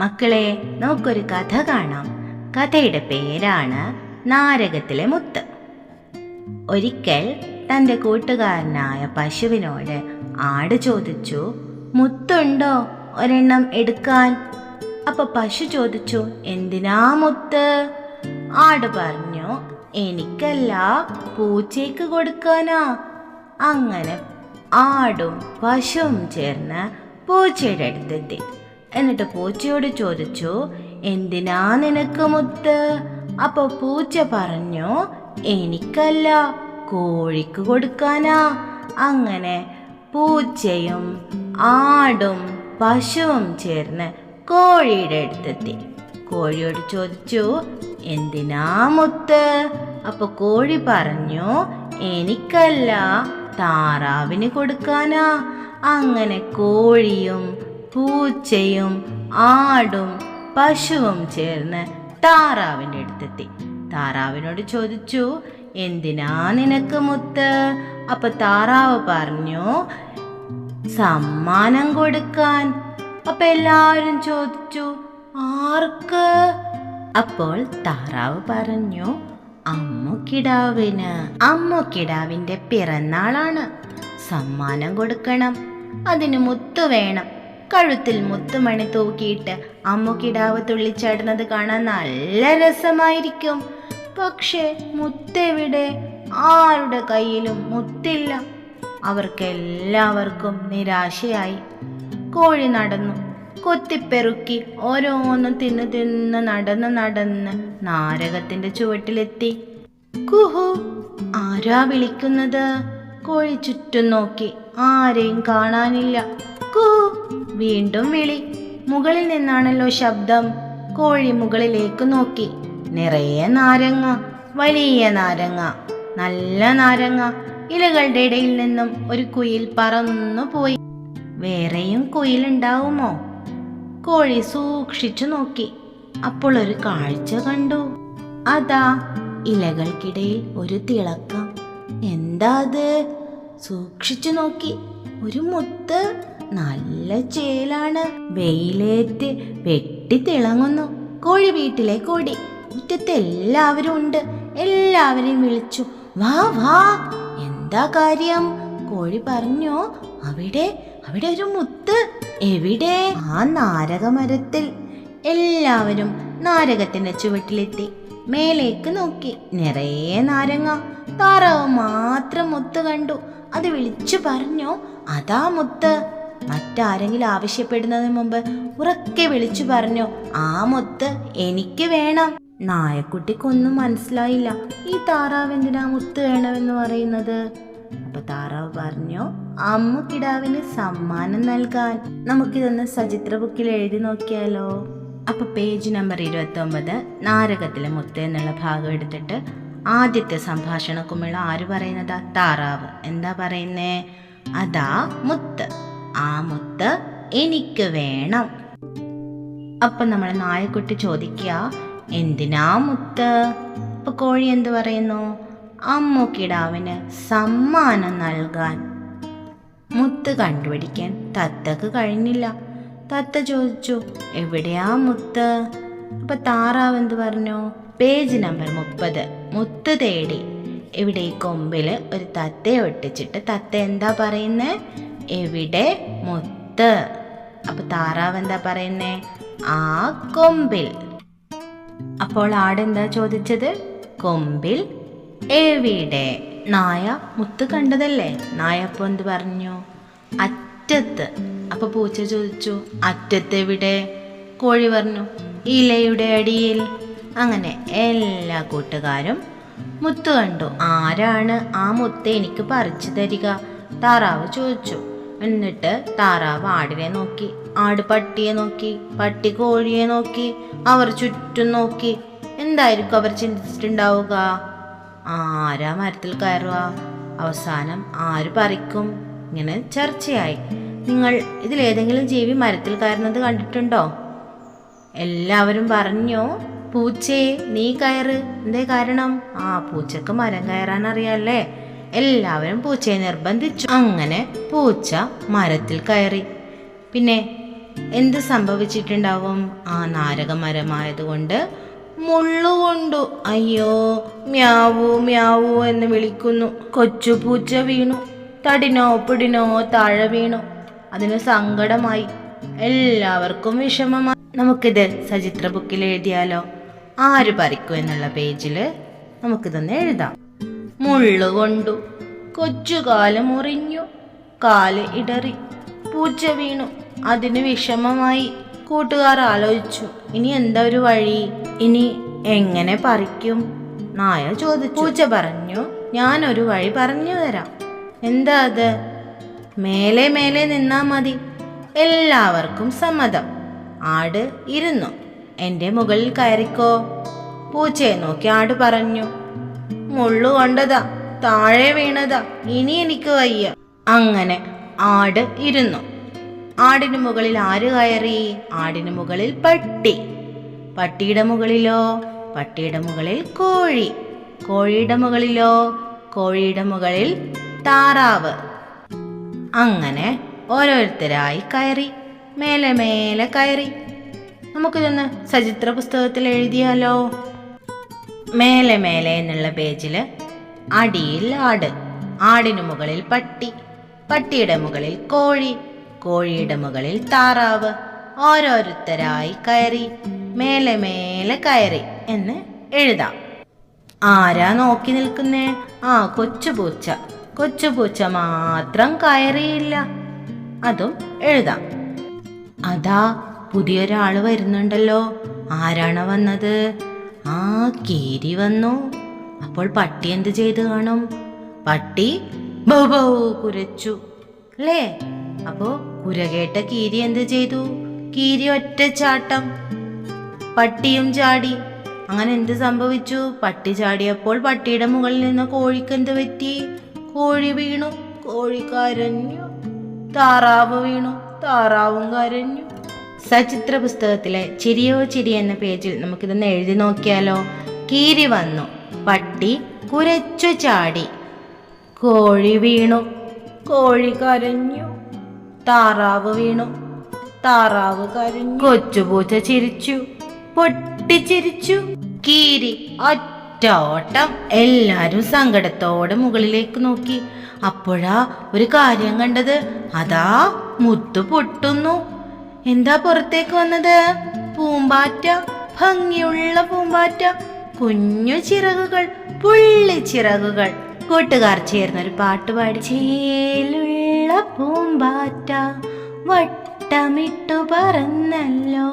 മക്കളെ നമുക്കൊരു കഥ കാണാം. കഥയുടെ പേരാണ് നാരകത്തിലെ മുത്ത്. ഒരിക്കൽ തന്റെ കൂട്ടുകാരനായ പശുവിനോട് ആട് ചോദിച്ചു മുത്തുണ്ടോ? ഒരെണ്ണം എടുക്കാൻ. അപ്പൊ പശു ചോദിച്ചു എന്തിനാ മുത്ത്? ആട് പറഞ്ഞു എനിക്കല്ല പൂച്ചയ്ക്ക് കൊടുക്കാനാ. അങ്ങനെ ആടും പശുവും ചേർന്ന് പൂച്ചയുടെ അടുത്തെത്തി. എന്നിട്ട് പൂച്ചയോട് ചോദിച്ചു എന്തിനാ നിനക്ക് മുത്ത്? അപ്പൊ പൂച്ച പറഞ്ഞു എനിക്കല്ല കോഴിക്ക് കൊടുക്കാനാ. അങ്ങനെ പൂച്ചയും ആടും പശുവും ചേർന്ന് കോഴിയുടെ അടുത്തെത്തി. കോഴിയോട് ചോദിച്ചു എന്തിനാ മുത്ത്? അപ്പൊ കോഴി പറഞ്ഞു എനിക്കല്ല താറാവിന് കൊടുക്കാനാ. അങ്ങനെ കോഴിയും പൂച്ചയും ആടും പശുവും ചേർന്ന് താറാവിന്റെ അടുത്തെത്തി. താറാവിനോട് ചോദിച്ചു എന്തിനാ നിനക്ക് മുത്ത്? അപ്പൊ താറാവ് പറഞ്ഞു സമ്മാനം കൊടുക്കാൻ. അപ്പൊ എല്ലാവരും ചോദിച്ചു ആർക്ക്? അപ്പോൾ താറാവ് പറഞ്ഞു അമ്മുക്കിടാവിന്. അമ്മുക്കിടാവിന്റെ പിറന്നാളാണ്. സമ്മാനം കൊടുക്കണം. അതിന് മുത്തു വേണം. കഴുത്തിൽ മുത്തുമണി തൂക്കിയിട്ട് അമ്മുക്കിടാവ് തുള്ളിച്ചാടുന്നത് കാണാൻ നല്ല രസമായിരിക്കും. പക്ഷേ മുത്തെവിടെ? ആരുടെ കയ്യിലും മുത്തില്ല. അവർക്കെല്ലാവർക്കും നിരാശയായി. കോഴി നടന്നു. കൊത്തിപ്പെറുക്കി ഓരോന്നും തിന്ന് തിന്ന് നടന്ന് നടന്ന് നാരകത്തിന്റെ ചുവട്ടിലെത്തി. കുഹു ആരാ വിളിക്കുന്നത്? കോഴി ചുറ്റും നോക്കി. ആരെയും കാണാനില്ല. കുഹു വീണ്ടും വിളി. മുകളിൽ നിന്നാണല്ലോ ശബ്ദം. കോഴി മുകളിലേക്ക് നോക്കി. നിറയെ നാരങ്ങ വലിയ നാരങ്ങ നല്ല നാരങ്ങ. ഇലകളുടെ ഇടയിൽ നിന്നും ഒരു കുയിൽ പറന്നു പോയി. വേറെയും കുയിലുണ്ടാവുമോ കോഴി സൂക്ഷിച്ചു നോക്കി. അപ്പോൾ ഒരു കാഴ്ച കണ്ടു. അതാ ഇലകൾക്കിടയിൽ ഒരു തിളക്കം. എന്താ അത്? സൂക്ഷിച്ചു നോക്കി. ഒരു മുത്ത്. നല്ല ചേലാണ്. വെയിലേറ്റ് വെട്ടി തിളങ്ങുന്നു. കോഴി വീട്ടിലെ കോടി. മുറ്റത്ത് എല്ലാവരും ഉണ്ട്. എല്ലാവരെയും വിളിച്ചു. വാ വാ. എന്താ കാര്യം? കോഴി പറഞ്ഞു. അവിടെ അവിടെ ഒരു മുത്ത്. എവിടെ? ആ നാരകമരത്തിൽ. എല്ലാവരും നാരകത്തിന്റെ ചുവട്ടിലെത്തി. മേലേക്ക് നോക്കി. നിറയെ നാരങ്ങ. താറാവ് മാത്രം മുത്ത് കണ്ടു. അത് വിളിച്ചു പറഞ്ഞു. അതാ മുത്ത്. മറ്റാരെങ്കിലും ആവശ്യപ്പെടുന്നതിന് മുമ്പ് ഉറക്കെ വിളിച്ചു പറഞ്ഞു. ആ മുത്ത് എനിക്ക് വേണം. നായക്കുട്ടിക്കൊന്നും മനസ്സിലായില്ല. ഈ താറാവ് എന്തിനാ മുത്ത് വേണമെന്ന് പറയുന്നത്? അപ്പൊ താറാവ് പറഞ്ഞു അമ്മ കിടാവിന് സമ്മാനം നൽകാൻ. നമുക്കിതൊന്ന് സചിത്ര ബുക്കിൽ എഴുതി നോക്കിയാലോ. അപ്പൊ പേജ് നമ്പർ ഇരുപത്തി ഒമ്പത് നാരകത്തിലെ മുത്ത് എന്നുള്ള ഭാഗം എടുത്തിട്ട് ആദ്യത്തെ സംഭാഷണ ആര് പറയുന്നതാ? താറാവ്. എന്താ പറയുന്നേ? അതാ മുത്ത്. ആ മുത്ത് എനിക്ക് വേണം. അപ്പൊ നമ്മൾ നായക്കുട്ടി ചോദിക്കുക എന്തിനാ മുത്ത്? അപ്പൊ കോഴി എന്ത് പറയുന്നു? അമ്മുക്കിടാവിന് സമ്മാനം നൽകാൻ. മുത്ത് കണ്ടുപിടിക്കാൻ തത്തക്ക് കഴിഞ്ഞില്ല. തത്ത ചോദിച്ചു എവിടെയാ മുത്ത്? അപ്പൊ താറാവ് എന്ത് പറഞ്ഞു? പേജ് നമ്പർ മുപ്പത് മുത്ത് തേടി. ഇവിടെ ഈ കൊമ്പിൽ ഒരു തത്തയെ ഒട്ടിച്ചിട്ട് തത്ത എന്താ പറയുന്നേ? എവിടെ മുത്ത്? അപ്പൊ താറാവ് എന്താ പറയുന്നേ? ആ കൊമ്പിൽ. അപ്പോൾ ആടെന്താ ചോദിച്ചത്? കൊമ്പിൽ. എവിടെ? നായ മുത്ത് കണ്ടതല്ലേ? നായ അപ്പോൾ എന്ത് പറഞ്ഞു? അറ്റത്ത്. അപ്പൊ പൂച്ച ചോദിച്ചു അറ്റത്ത് എവിടെ? കോഴി പറഞ്ഞു ഇലയുടെ അടിയിൽ. അങ്ങനെ എല്ലാ കൂട്ടുകാരും മുത്ത് കണ്ടു. ആരാണ് ആ മുത്ത് എനിക്ക് പറിച്ചു തരിക? താറാവ് ചോദിച്ചു. എന്നിട്ട് താറാവ് ആടിനെ നോക്കി ആട് പട്ടിയെ നോക്കി പട്ടി കോഴിയെ നോക്കി അവർ ചുറ്റും നോക്കി. എന്തായിരിക്കും അവർ ചിന്തിച്ചിട്ടുണ്ടാവുക? ആരാ മരത്തിൽ കയറുക? അവസാനം ആര് പറിക്കും? ഇങ്ങനെ ചർച്ചയായി. നിങ്ങൾ ഇതിലേതെങ്കിലും ജീവി മരത്തിൽ കയറുന്നത് കണ്ടിട്ടുണ്ടോ? എല്ലാവരും പറഞ്ഞു പൂച്ചേ നീ കയറ്. എന്തേ കാരണം? ആ പൂച്ചക്ക് മരം കയറാൻ അറിയാല്ലേ എല്ലാവരും പൂച്ചയെ നിർബന്ധിച്ചു. അങ്ങനെ പൂച്ച മരത്തിൽ കയറി. പിന്നെ എന്ത് സംഭവിച്ചിട്ടുണ്ടാവും? ആ നാരകമരമായതുകൊണ്ട് മുള്ളുകൊണ്ടു അയ്യോ മ്യാവൂ മ്യാവൂ എന്ന് വിളിക്കുന്നു. കൊച്ചു പൂച്ച വീണു. തടിനോ പിടിനോ താഴെ വീണു. അതിന് സങ്കടമായി. എല്ലാവർക്കും വിഷമമായി. നമുക്കിത് സചിത്ര ബുക്കിൽ എഴുതിയാലോ? ആര് പറിക്കും എന്നുള്ള പേജിൽ നമുക്കിതൊന്ന് എഴുതാം. മുള്ളുകൊണ്ടു കൊച്ചു കാൽ മുറിഞ്ഞു. കാൽ ഇടറി. പൂച്ച വീണു. അതിന് വിഷമമായി. കൂട്ടുകാർ ആലോചിച്ചു. ഇനി എന്താ ഒരു വഴി? ഇനി എങ്ങനെ പറിക്കും? നായ ചോദിച്ചു. പൂച്ച പറഞ്ഞു ഞാനൊരു വഴി പറഞ്ഞു തരാം. എന്താ അത്? മേലെ മേലെ നിന്നാ മതി. എല്ലാവർക്കും സമ്മതം. ആട് ഇരുന്നു. എന്റെ മുകളിൽ കയറിക്കോ. പൂച്ചയെ നോക്കി ആട് പറഞ്ഞു. മുള്ളു കൊണ്ടതാ താഴെ വീണതാ ഇനി എനിക്ക് വയ്യ. അങ്ങനെ ആട് ഇരുന്നു. ആടിന് മുകളിൽ ആര് കയറി? ആടിന് മുകളിൽ പട്ടി. പട്ടിയുടെ മുകളിലോ? പട്ടിയുടെ മുകളിൽ കോഴി. കോഴിയുടെ മുകളിലോ? കോഴിയുടെ മുകളിൽ താറാവ്. അങ്ങനെ ഓരോരുത്തരായി കയറി മേലെ മേലെ കയറി. നമുക്കിതൊന്ന് സചിത്ര പുസ്തകത്തിൽ എഴുതിയാലോ? മേലെ മേലെ എന്നുള്ള പേജിൽ അടിയിൽ ആട്. ആടിനു മുകളിൽ പട്ടി. പട്ടിയുടെ മുകളിൽ കോഴി. കോഴിയുടെ മുകളിൽ താറാവ്. ഓരോരുത്തരായി കയറി. മേലെ മേലെ കയറി എന്ന് എഴുതാം. ആരാ നോക്കി നിൽക്കുന്നേ? ആ കൊച്ചുപൂച്ച. കൊച്ചുപൂച്ച കൊച്ചു പൂച്ച മാത്രം കയറിയില്ല. അതും എഴുതാം. അതാ പുതിയൊരാൾ വരുന്നുണ്ടല്ലോ. ആരാണ് വന്നത്? ആ കീരി വന്നു. അപ്പോൾ പട്ടി എന്ത് ചെയ്തു കാണും? പട്ടി കുരച്ചു. അല്ലേ? അപ്പോ കുരകേട്ട കീരി എന്ത് ചെയ്തു? കീരി ഒറ്റ ചാട്ടം. പട്ടിയും ചാടി. അങ്ങനെ എന്ത് സംഭവിച്ചു? പട്ടി ചാടിയപ്പോൾ പട്ടിയുടെ മുകളിൽ നിന്ന് കോഴിക്ക് എന്ത് പറ്റി? കോഴി വീണു. കോഴി കരഞ്ഞു. താറാവ് വീണു. താറാവും കരഞ്ഞു. സചിത്ര പുസ്തകത്തിലെ ചിരിയോ ചിരി എന്ന പേജിൽ നമുക്കിതൊന്ന് എഴുതി നോക്കിയാലോ? കീരി വന്നു. പട്ടി കുരച്ചു ചാടി. കോഴി വീണു. കോഴി കരഞ്ഞു. താറാവ് വീണു. താറാവ് കരഞ്ഞു. കൊച്ചുപൂച്ച ചിരിച്ചു. പൊട്ടിച്ചിരിച്ചു കീരി ഒറ്റ ഓട്ടം എല്ലാരും സങ്കടത്തോടെ മുകളിലേക്ക് നോക്കി. അപ്പോഴാ ഒരു കാര്യം കണ്ടത്. അതാ മുത്തു പൊട്ടുന്നു. എന്താ പുറത്തേക്ക് വന്നത്? പൂമ്പാറ്റ ഭംഗിയുള്ള പൂമ്പാറ്റ കുഞ്ഞു ചിറകുകൾ പുള്ളി ചിറകുകൾ. കൂട്ടുകാർ ചേർന്നൊരു പാട്ട് പാടി. ചേലുള്ള പൂമ്പാറ്റ വട്ടമിട്ടു പറന്നല്ലോ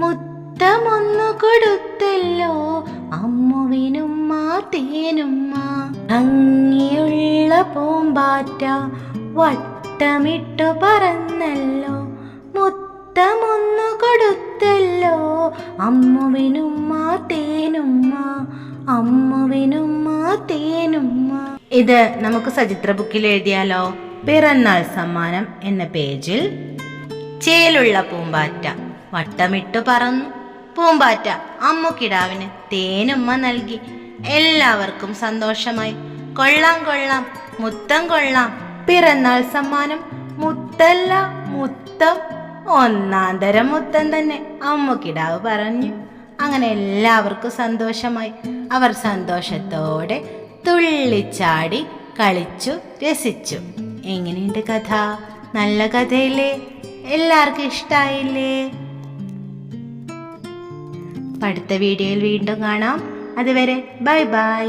മുത്തമൊന്നു കൊടുത്തല്ലോ അമ്മുവിനുമ്മ തേനുമ്മ ഭംഗിയുള്ള പൂമ്പാറ്റ വട്ടമിട്ടു പറന്നല്ലോ മുത്തമൊന്നു കൊടുത്തല്ലോ. അമ്മുവിനുമ്മ തേനുമ്മ. അമ്മുവിനുമ്മ തേനുമ്മ. ഇത് നമുക്ക് സചിത്ര ബുക്കിൽ എഴുതിയാലോ? പിറന്നാൾ സമ്മാനം എന്ന പേജിൽ ചേലുള്ള പൂമ്പാറ്റ. വട്ടമിട്ടു പറന്നു. പൂമ്പാറ്റ അമ്മുക്കിടാവിന് തേനുമ്മ നൽകി. എല്ലാവർക്കും സന്തോഷമായി. കൊള്ളാം കൊള്ളാം. മുത്തം കൊള്ളാം. പിറന്നാൾ സമ്മാനം മുത്തല്ല മുത്തം ഒന്നാം തരം മുത്തം തന്നെ അമ്മുക്കിടാവ് പറഞ്ഞു. അങ്ങനെ എല്ലാവർക്കും സന്തോഷമായി. അവർ സന്തോഷത്തോടെ തുള്ളിച്ചാടി കളിച്ചു രസിച്ചു. എങ്ങനെയുണ്ട് കഥ? നല്ല കഥയില്ലേ? എല്ലാവർക്കും ഇഷ്ടായില്ലേ? അടുത്ത വീഡിയോയിൽ വീണ്ടും കാണാം. അതുവരെ ബൈ ബൈ.